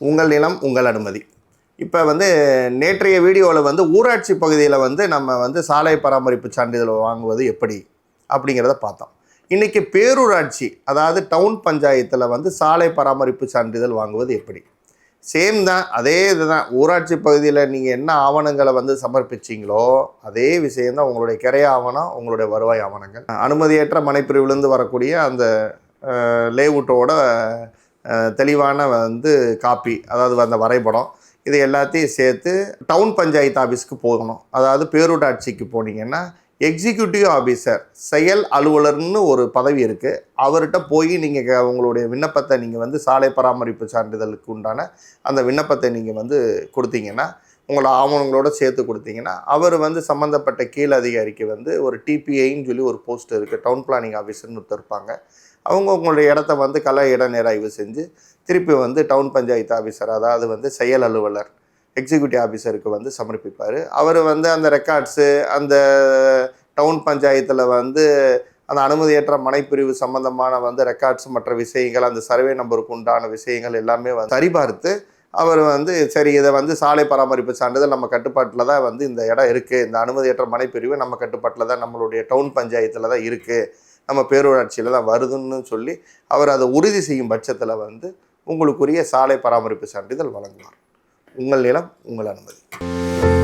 உங்கள் நிலம் உங்கள் அனுமதி. இப்போ வந்து நேற்றைய வீடியோவில் வந்து ஊராட்சி பகுதியில் வந்து நம்ம வந்து சாலை பராமரிப்பு சான்றிதழ் வாங்குவது எப்படி? அப்படிங்கிறத பார்த்தோம். இன்றைக்கி பேரூராட்சி அதாவது டவுன் பஞ்சாயத்தில் வந்து சாலை பராமரிப்பு சான்றிதழ் வாங்குவது எப்படி? சேம் தான் அதே இதுதான். ஊராட்சி பகுதியில் நீங்கள் என்ன ஆவணங்களை வந்து சமர்ப்பிச்சீங்களோ அதே விஷயந்தான் உங்களுடைய கிரைய ஆவணம் உங்களுடைய வருவாய் ஆவணங்கள். அனுமதியற்ற மனைப்பிரிவிலிருந்து வரக்கூடிய அந்த லேவுட்டோட தெளிவான வந்து காப்பி அதாவது அந்த வரைபடம். இது எல்லாத்தையும் சேர்த்து டவுன் பஞ்சாயத்து ஆஃபீஸ்க்கு போகணும். அதாவது பேரூராட்சிக்கு போனீங்கன்னா எக்ஸிக்யூட்டிவ் ஆஃபீஸர் செயல் அலுவலர்னு ஒரு பதவி இருக்குது அவர்கிட்ட போய் நீங்கள் உங்களுடைய விண்ணப்பத்தை நீங்கள் வந்து சாலை பராமரிப்பு சான்றிதழுக்கு உண்டான அந்த விண்ணப்பத்தை நீங்கள் வந்து கொடுத்தீங்கன்னா உங்களோட ஆவணங்களோட சேர்த்து கொடுத்தீங்கன்னா அவர் வந்து சம்மந்தப்பட்ட கீழ் அதிகாரிக்கு வந்து ஒரு டிபிஐன்னு சொல்லி ஒரு போஸ்ட் இருக்குது டவுன் பிளானிங் ஆஃபீஸர்னு ஒருத்தர் இருப்பாங்க. அவங்க உங்களுடைய இடத்த வந்து கல இட நேராய்வு செஞ்சு திருப்பி வந்து டவுன் பஞ்சாயத்து ஆஃபீஸர் அதாவது வந்து செயல் அலுவலர் எக்ஸிக்யூட்டிவ் ஆஃபீஸருக்கு வந்து சமர்ப்பிப்பார். அவர் வந்து அந்த ரெக்கார்ட்ஸு அந்த டவுன் பஞ்சாயத்தில் வந்து அந்த அனுமதியற்ற மனைப்பிரிவு சம்பந்தமான வந்து ரெக்கார்ட்ஸ் மற்ற விஷயங்கள் அந்த சர்வே நம்பருக்கு உண்டான விஷயங்கள் எல்லாமே வந்து சரிபார்த்து அவர் வந்து சரி இதை வந்து சாலை பராமரிப்பு சான்றிதழ் நம்ம கட்டுப்பாட்டில் தான் வந்து இந்த இடம் இருக்குது இந்த அனுமதியற்ற மனைப்பிரிவு நம்ம கட்டுப்பாட்டில் தான் நம்மளுடைய டவுன் பஞ்சாயத்தில் தான் இருக்குது நம்ம பேரூராட்சியில் தான் வருதுன்னு சொல்லி அவர் அதை உறுதி செய்யும் பட்சத்தில் வந்து உங்களுக்குரிய சாலை பராமரிப்பு சான்றிதழ் வழங்குவார். உங்கள் நிலம் உங்கள் அனுமதி.